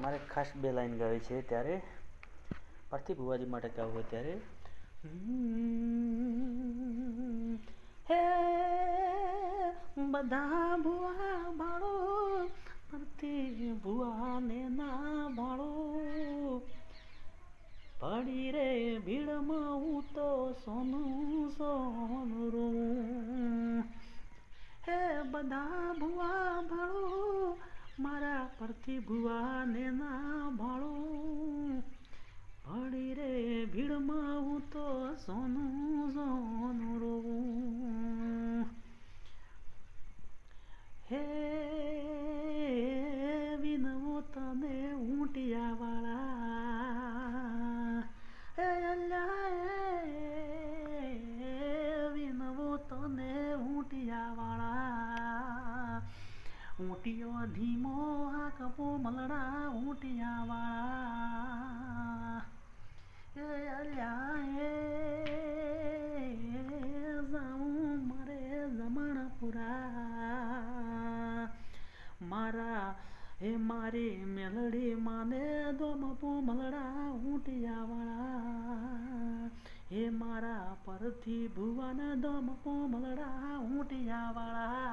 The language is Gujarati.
મારે ખાસ બે લાઈન ગાવી છે ત્યારે. પાર્થિવ ભુવાજી માટે ગાવું હોય ત્યારે. હે બધા ભુવા ભાળો પાર્થિવ ભુવાને ના ભાળો પડી રે ભીડમાં હું તો સોનું સોનું રૂ હે બધા ભુવા ભાળો પરથી ભુવાને ના ભાળો. પડી રે ભીડમાં હું તો સોનું સોનું રોવું. હે વિનવો તને ઊંટિયા વાળા હે અલ્યા વિનવો તને ઊંટિયા વાળા ઊંટિયો ધીમો આ કપો મલડા ઊંટિયા વાળા. હે અલ્યા હે જાઉં મારે જમણપુરા. મારા હે મારે મેલડી માને દોમ પોમલડા ઊંટિયા વાળા. હે મારા પરથી ભુવન દોમ પોમલડા ઊંટિયા વાળા.